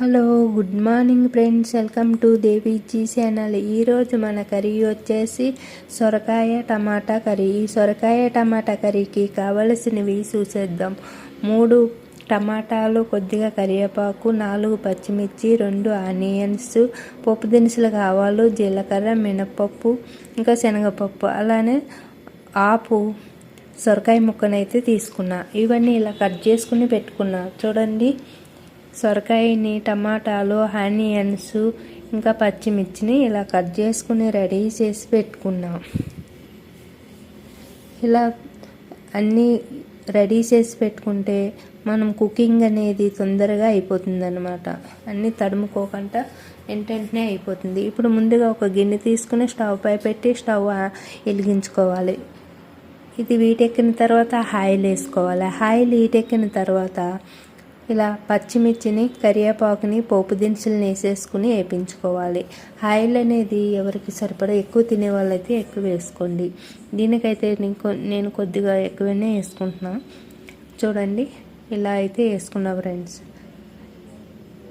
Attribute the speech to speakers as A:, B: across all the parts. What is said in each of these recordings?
A: Hello good morning friends. Welcome to Deviji channel. ఈరోజు మన curry వచ్చేసి సొరకాయ టమాటా కర్రీ. ఈ సొరకాయ టమాటా కర్రీకి కావలసినవి చూసేద్దాం. మూడు టమాటాలు కొద్దిగా కరివేపాకు నాలుగు పచ్చిమిర్చి రెండు ఆనియన్స్ పప్పు దినుసులు కావాలు జీలకర్ర మినపప్పు ఇంకా శనగపప్పు. అలానే ఆపు సొరకాయ ముక్కనైతే తీసుకున్నా. ఇవన్నీ ఇలా కట్ చేసుకుని పెట్టుకున్నా. చూడండి సొరకాయని టమాటాలు ఆనియన్స్ ఇంకా పచ్చిమిర్చిని ఇలా కట్ చేసుకుని రెడీ చేసి పెట్టుకున్నాం. ఇలా అన్నీ రెడీ చేసి పెట్టుకుంటే మనం కుకింగ్ అనేది తొందరగా అయిపోతుంది అనమాట అన్నీ తడుముకోకుండా వెంటనే అయిపోతుంది. ఇప్పుడు ముందుగా ఒక గిన్నె తీసుకుని స్టవ్ పై పెట్టి స్టవ్ వెలిగించుకోవాలి. ఇది వీటెక్కిన తర్వాత ఆయిల్ వేసుకోవాలి. ఆయిల్ వీటెక్కిన తర్వాత ఇలా పచ్చిమిర్చిని కరివేపాకుని పోపు దినుసులు వేసేసుకుని వేపించుకోవాలి. ఆయిల్ అనేది ఎవరికి సరిపడా ఎక్కువ తినే వాళ్ళైతే ఎక్కువ వేసుకోండి. దీనికైతే నేను కొద్దిగా ఎక్కువనే వేసుకుంటున్నాను చూడండి ఇలా అయితే వేసుకున్నా ఫ్రెండ్స్.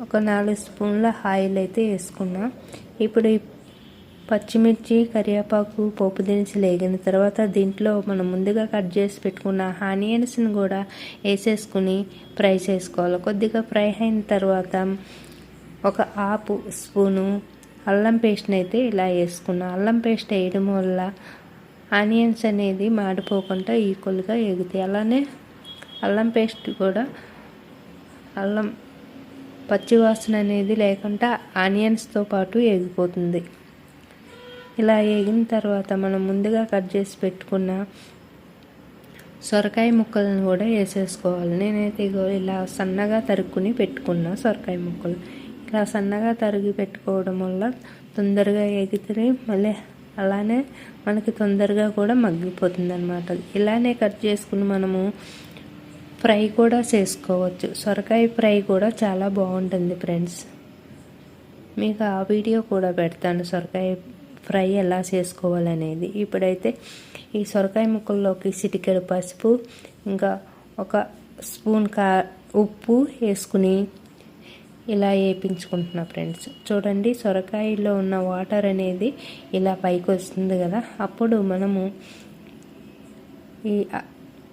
A: ఒక నాలుగు స్పూన్ల ఆయిల్ అయితే వేసుకున్నా. ఇప్పుడు పచ్చిమిర్చి కరివేపాకు పోపు దినుసులు వేగిన తర్వాత దీంట్లో మనం ముందుగా కట్ చేసి పెట్టుకున్న ఆనియన్స్ని కూడా వేసేసుకుని ఫ్రై చేసుకోవాలి. కొద్దిగా ఫ్రై అయిన తర్వాత ఒక ఆపు స్పూను అల్లం పేస్ట్ని అయితే ఇలా వేసుకున్నా. అల్లం పేస్ట్ వేయడం వల్ల ఆనియన్స్ అనేది మాడిపోకుండా ఈక్వల్గా ఎగుతాయి. అలానే అల్లం పేస్ట్ కూడా అల్లం పచ్చివాసన అనేది లేకుండా ఆనియన్స్తో పాటు ఎగిపోతుంది. ఇలా వేగిన తర్వాత మనం ముందుగా కట్ చేసి పెట్టుకున్న సొరకాయ ముక్కలను కూడా వేసేసుకోవాలి. నేనైతే ఇగో ఇలా సన్నగా తరుక్కుని పెట్టుకున్న సొరకాయ ముక్కలు. ఇలా సన్నగా తరిగి పెట్టుకోవడం వల్ల తొందరగా ఎగితే మళ్ళీ అలానే మనకి తొందరగా కూడా మగ్గిపోతుంది అనమాట ఇలానే కట్ చేసుకుని మనము ఫ్రై కూడా చేసుకోవచ్చు. సొరకాయ ఫ్రై కూడా చాలా బాగుంటుంది ఫ్రెండ్స్. మీకు ఆ వీడియో కూడా పెడతాను. సొరకాయ ఫ్రై ఎలా చేసుకోవాలనేది. ఇప్పుడైతే ఈ సొరకాయ ముక్కల్లోకి సిటికెడు పసుపు ఇంకా ఒక స్పూన్ కా ఉప్పు వేసుకుని ఇలా వేపించుకుంటున్నా ఫ్రెండ్స్. చూడండి సొరకాయలో ఉన్న వాటర్ అనేది ఇలా పైకి వస్తుంది కదా. అప్పుడు మనము ఈ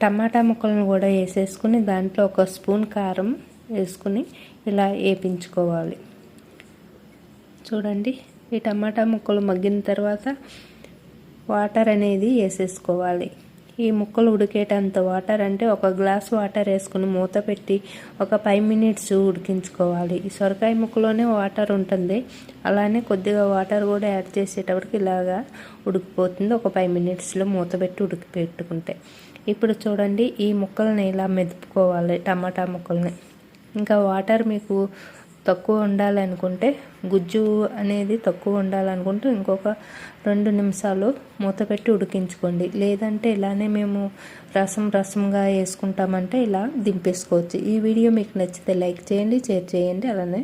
A: టమాటా ముక్కలను కూడా వేసేసుకుని దాంట్లో ఒక స్పూన్ కారం వేసుకుని ఇలా వేపించుకోవాలి. చూడండి ఈ టమాటా ముక్కలు మగ్గిన తర్వాత వాటర్ అనేది వేసేసుకోవాలి. ఈ ముక్కలు ఉడికేటంత వాటర్ అంటే ఒక గ్లాస్ వాటర్ వేసుకుని మూత పెట్టి ఒక ఫైవ్ మినిట్స్ ఉడికించుకోవాలి. ఈ సొరకాయ ముక్కలోనే వాటర్ ఉంటుంది. అలానే కొద్దిగా వాటర్ కూడా యాడ్ చేసేటప్పటికి ఇలాగా ఉడికిపోతుంది. ఒక ఫైవ్ మినిట్స్లో మూత పెట్టి ఉడికి పెట్టుకుంటే. ఇప్పుడు చూడండి ఈ ముక్కల్ని ఇలా మెదుపుకోవాలి టమాటా ముక్కల్ని. ఇంకా వాటర్ మీకు తక్కువ ఉండాలనుకుంటే గుజ్జు అనేది తక్కువ ఉండాలనుకుంటే ఇంకొక రెండు నిమిషాలు మూత పెట్టి ఉడికించుకోండి. లేదంటే ఇలానే మేము రసం రసంగా వేసుకుంటామంటే ఇలా దింపేసుకోవచ్చు. ఈ వీడియో మీకు నచ్చితే లైక్ చేయండి షేర్ చేయండి అలానే